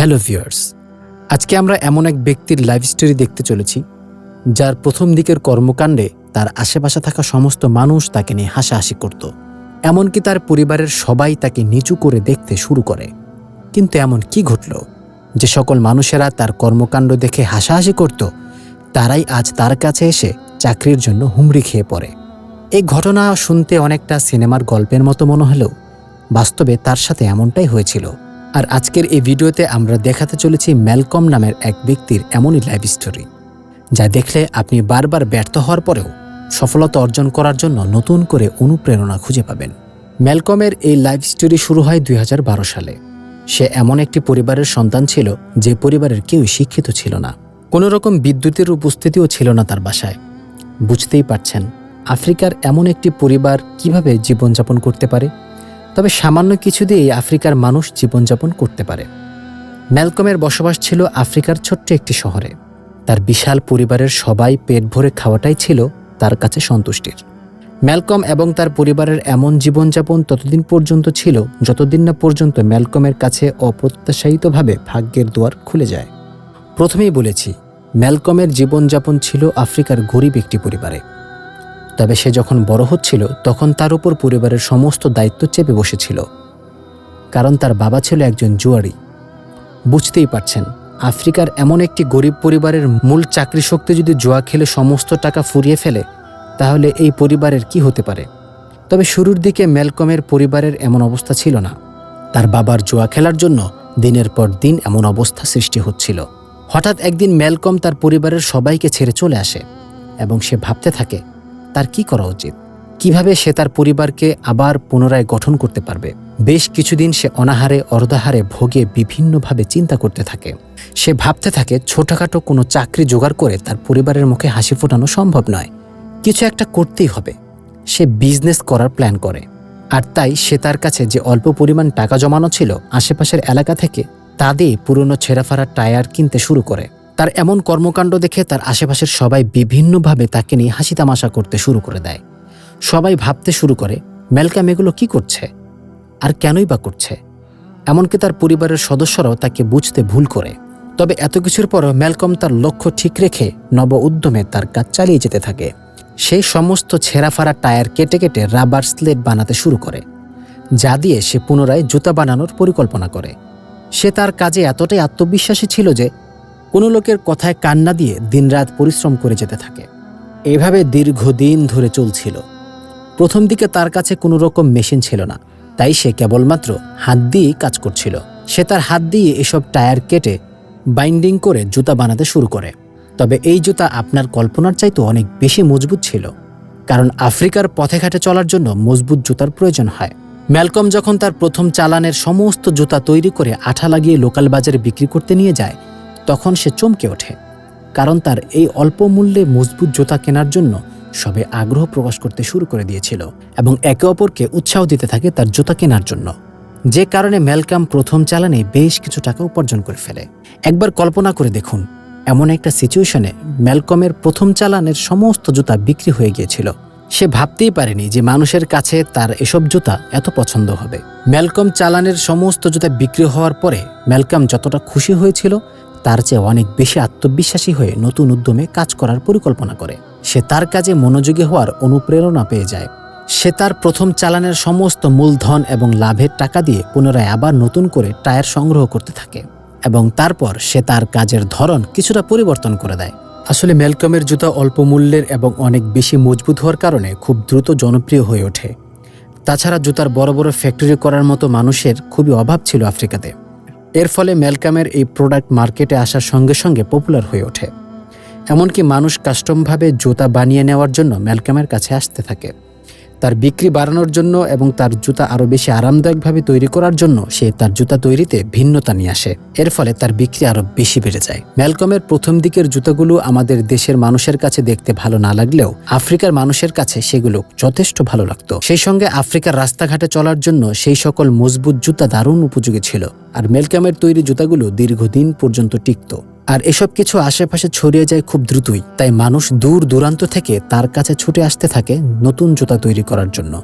Hello viewers, আজকে আমরা এমন এক ব্যক্তির লাইফ স্টোরি দেখতে চলেছি, যার প্রথম দিকের কর্মকাণ্ডে তার আশেপাশে থাকা সমস্ত মানুষ তাকে নিয়ে হাসাহাসি করত। এমনকি তার পরিবারের সবাই তাকে নিচু করে দেখতে শুরু করে। কিন্তু এমন কি ঘটল? যে সকল মানুষেরা তার কর্মকাণ্ড দেখে হাসাহাসি করত, তারাই আজ তার কাছে এসে চাকরির জন্য হুমড়ি খেয়ে পড়ে। এই ঘটনা শুনতে অনেকটা সিনেমার গল্পের মতো মনে হলেও বাস্তবে তার সাথে এমনটাই হয়েছিল। আর আজকের এই ভিডিওতে আমরা দেখাতে চলেছি ম্যালকম নামের এক ব্যক্তির এমনই লাইফ স্টোরি যা দেখলে আপনি বারবার ব্যর্থ হওয়ার পরেও সফলতা অর্জন করার জন্য নতুন করে অনুপ্রেরণা খুঁজে পাবেন। ম্যালকমের এই লাইফ স্টোরি শুরু হয় দুই হাজার বারো সালে। সে এমন একটি পরিবারের সন্তান ছিল যে পরিবারের কেউই শিক্ষিত ছিল না। কোনো রকম বিদ্যুতের উপস্থিতিও ছিল না তার বাসায়। বুঝতেই পারছেন, আফ্রিকার এমন একটি পরিবার কীভাবে জীবনযাপন করতে পারে? তবে সামান্য কিছু দিয়েই আফ্রিকার মানুষ জীবনযাপন করতে পারে। ম্যালকমের বসবাস ছিল আফ্রিকার ছোট্ট একটি শহরে। তার বিশাল পরিবারের সবাই পেট ভরে খাওয়াটাই ছিল তার কাছে সন্তুষ্টির। ম্যালকম এবং তার পরিবারের এমন জীবনযাপন ততদিন পর্যন্ত ছিল যতদিন না পর্যন্ত ম্যালকমের কাছে অপ্রত্যাশায়িতভাবে ভাগ্যের দুয়ার খুলে যায়। প্রথমেই বলেছি, ম্যালকমের জীবনযাপন ছিল আফ্রিকার গরিব একটি পরিবারে। তবে সে যখন বড় হচ্ছিল, তখন তার উপর পরিবারের সমস্ত দায়িত্ব চেপে বসেছিল। কারণ তার বাবা ছিল একজন জুয়ারি বুঝতেই পারছেন, আফ্রিকার এমন একটি গরিব পরিবারের মূল চাকরি শক্তি যদি জুয়া খেলে সমস্ত টাকা ফুরিয়ে ফেলে, তাহলে এই পরিবারের কি হতে পারে? তবে শুরুর দিকে ম্যালকমের পরিবারের এমন অবস্থা ছিল না। তার বাবার জুয়া খেলার জন্য দিনের পর দিন এমন অবস্থা সৃষ্টি হচ্ছিল। হঠাৎ একদিন ম্যালকম তার পরিবারের সবাইকে ছেড়ে চলে আসে এবং সে ভাবতে থাকে তার কি করা উচিত? কীভাবে সে তার পরিবারকে আবার পুনরায় গঠন করতে পারবে? বেশ কিছুদিন সে অনাহারে, অর্ধাহারে ভোগে বিভিন্নভাবে চিন্তা করতে থাকে। সে ভাবতে থাকে, ছোটখাটো কোনো চাকরি জোগাড় করে তার পরিবারের মুখে হাসি ফোটানো সম্ভব নয়। কিছু একটা করতেই হবে। সে বিজনেস করার প্ল্যান করে। আর তাই সে তার কাছে যে অল্প পরিমাণ টাকা জমানো ছিল, আশেপাশের এলাকা থেকে, তা দিয়ে পুরনো ছেঁড়াফাড়া টায়ার কিনতে শুরু করে। তার এমন কর্মকাণ্ড দেখে তার আশেপাশের সবাই বিভিন্নভাবে তাকে নিয়ে হাসি তামাশা করতে শুরু করে দেয়। সবাই ভাবতে শুরু করে ম্যালকাম এগুলো কী করছে? আর কেনই বা করছে? এমনকি তার পরিবারের সদস্যরাও তাকে বুঝতে ভুল করে। তবে এত কিছুর পরও ম্যালকম তার লক্ষ্য ঠিক রেখে নব উদ্যমে তার কাজ চালিয়ে যেতে থাকে। সেই সমস্ত ছেঁড়াফাড়া টায়ার কেটে কেটে রাবার স্লেট বানাতে শুরু করে, যা দিয়ে সে পুনরায় জুতা বানানোর পরিকল্পনা করে। সে তার কাজে এতটাই আত্মবিশ্বাসী ছিল যে কোনো লোকের কথায় কান্না দিয়ে দিনরাত পরিশ্রম করে যেতে থাকে। এভাবে দীর্ঘদিন ধরে চলছিল। প্রথম দিকে তার কাছে কোনো রকম মেশিন ছিল না, তাই সে কেবলমাত্র হাত দিয়েই কাজ করছিল। সে তার হাত দিয়ে এসব টায়ার কেটে বাইন্ডিং করে জুতা বানাতে শুরু করে। তবে এই জুতা আপনার কল্পনার চাইতে অনেক বেশি মজবুত ছিল, কারণ আফ্রিকার পথে ঘাটে চলার জন্য মজবুত জুতার প্রয়োজন হয়। ম্যালকম যখন তার প্রথম চালানের সমস্ত জুতা তৈরি করে আঠা লাগিয়ে লোকাল বাজারে বিক্রি করতে নিয়ে যায় তখন সে চমকে ওঠে, কারণ তার এই অল্প মূল্যে মজবুত জুতা কেনার জন্য সবে আগ্রহ প্রকাশ করতে শুরু করে দিয়েছিল এবং একে অপরকে উৎসাহ দিতে থাকে তার জুতা কেনার জন্য। যে কারণে ম্যালকাম প্রথম চালানে বেশ কিছু টাকা উপার্জন করে ফেলে। একবার কল্পনা করে দেখুন, এমন একটা সিচুয়েশনে ম্যালকমের প্রথম চালানের সমস্ত জুতা বিক্রি হয়ে গিয়েছিল। সে ভাবতেই পারেনি যে মানুষের কাছে তার এসব জুতা এত পছন্দ হবে। ম্যালকম চালানের সমস্ত জুতা বিক্রি হওয়ার পরে ম্যালকাম যতটা খুশি হয়েছিল তার চেয়ে অনেক বেশি আত্মবিশ্বাসী হয়ে নতুন উদ্যমে কাজ করার পরিকল্পনা করে। সে তার কাজে মনোযোগী হওয়ার অনুপ্রেরণা পেয়ে যায়। সে তার প্রথম চালানের সমস্ত মূলধন এবং লাভের টাকা দিয়ে পুনরায় আবার নতুন করে টায়ার সংগ্রহ করতে থাকে এবং তারপর সে তার কাজের ধরন কিছুটা পরিবর্তন করে দেয়। আসলে ম্যালকমের জুতা অল্প মূল্যের এবং অনেক বেশি মজবুত হওয়ার কারণে খুব দ্রুত জনপ্রিয় হয়ে ওঠে। তাছাড়া জুতার বড় বড় ফ্যাক্টরি করার মতো মানুষের খুবই অভাব ছিল আফ্রিকাতে। এর ফলে ম্যালকামের এই প্রোডাক্ট মার্কেটে আসার সঙ্গে সঙ্গে পপুলার হয়ে ওঠে। এমনকি মানুষ কাস্টমভাবে জুতা বানিয়ে নেওয়ার জন্য ম্যালকামের কাছে আসতে থাকে। তার বিক্রি বাড়ানোর জন্য এবং তার জুতা আরও বেশি আরামদায়কভাবে তৈরি করার জন্য সে তার জুতা তৈরিতে ভিন্নতা নিয়ে আসে। এর ফলে তার বিক্রি আরও বেশি বেড়ে যায়। ম্যালকমের প্রথম দিকের জুতাগুলো আমাদের দেশের মানুষের কাছে দেখতে ভালো না লাগলেও আফ্রিকার মানুষের কাছে সেগুলো যথেষ্ট ভালো লাগতো। সেই সঙ্গে আফ্রিকার রাস্তাঘাটে চলার জন্য সেই সকল মজবুত জুতা দারুণ উপযোগী ছিল। আর মেলকামের তৈরি জুতাগুলো দীর্ঘদিন পর্যন্ত টিকত। আর এসব কিছু আশেপাশে ছড়িয়ে যায় খুব দ্রুতই, তাই মানুষ দূর দূরান্ত থেকে তার কাছে ছুটে আসতে থাকে নতুন জুতা তৈরি করার জন্য।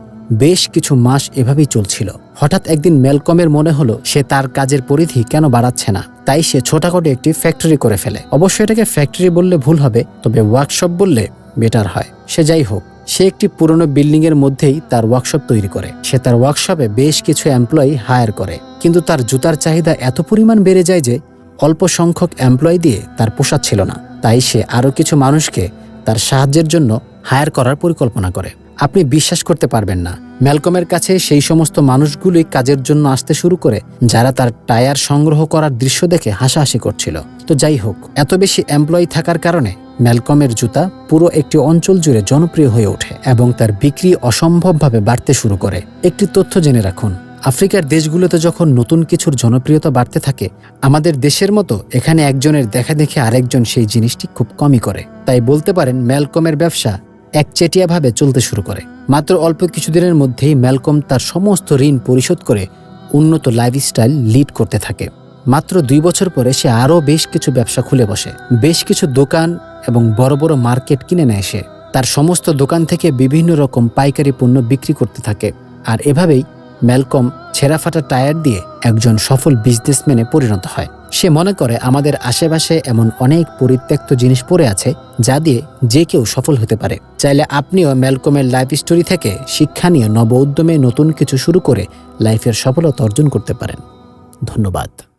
বেশ কিছু মাস এভাবেই চলছিল। হঠাৎ একদিন ম্যালকমের মনে হলো, সে তার কাজের পরিধি কেন বাড়াচ্ছে না, তাই সে ছোটাখাটো একটি ফ্যাক্টরি করে ফেলে। অবশ্যই এটাকে ফ্যাক্টরি বললে ভুল হবে, তবে ওয়ার্কশপ বললে বেটার হয়। সে যাই হোক, সে একটি পুরনো বিল্ডিং এর মধ্যেই তার ওয়ার্কশপ তৈরি করে। সে তার ওয়ার্কশপে বেশ কিছু এমপ্লয়ি হায়ার করে, কিন্তু তার জুতার চাহিদা এত পরিমাণ বেড়ে যায় যে অল্প সংখ্যক এমপ্লয়ি দিয়ে তার পোষাচ্ছিল না। তাই সে আরও কিছু মানুষকে তার সাহায্যের জন্য হায়ার করার পরিকল্পনা করে। আপনি বিশ্বাস করতে পারবেন না। ম্যালকমের কাছে সেই সমস্ত মানুষগুলোই কাজের জন্য আসতে শুরু করে, যারা তার টায়ার সংগ্রহ করার দৃশ্য দেখে হাসাহাসি করছিল। তো যাই হোক, এত বেশি এমপ্লয়ি থাকার কারণে ম্যালকমের জুতা পুরো একটি অঞ্চল জুড়ে জনপ্রিয় হয়ে ওঠে এবং তার বিক্রি অসম্ভবভাবে বাড়তে শুরু করে। একটি তথ্য জেনে রাখুন আফ্রিকার দেশগুলোতে যখন নতুন কিছুর জনপ্রিয়তা বাড়তে থাকে, আমাদের দেশের মতো এখানে একজনের দেখা দেখে আরেকজন সেই জিনিসটি খুব কমই করে। তাই বলতে পারেন, ম্যালকমের ব্যবসা একচেটিয়াভাবে চলতে শুরু করে। মাত্র অল্প কিছুদিনের মধ্যেই ম্যালকম তার সমস্ত ঋণ পরিশোধ করে উন্নত লাইফস্টাইল লিড করতে থাকে। মাত্র দুই বছর পরে সে আরও বেশ কিছু ব্যবসা খুলে বসে। বেশ কিছু দোকান এবং বড় বড় মার্কেট কিনে নেয় সে। তার সমস্ত দোকান থেকে বিভিন্ন রকম পাইকারি পণ্য বিক্রি করতে থাকে। আর এভাবেই ম্যালকম ছেঁড়াফাটা টায়ার দিয়ে একজন সফল বিজনেসম্যানে পরিণত হয়। সে মনে করে, আমাদের আশেপাশে এমন অনেক পরিত্যক্ত জিনিস পড়ে আছে, যা দিয়ে যে কেউ সফল হতে পারে। চাইলে আপনিও ম্যালকমের লাইফ স্টোরি থেকে শিক্ষা নিয়ে নব উদ্যমে নতুন কিছু শুরু করে লাইফের সফলতা অর্জন করতে পারেন। ধন্যবাদ।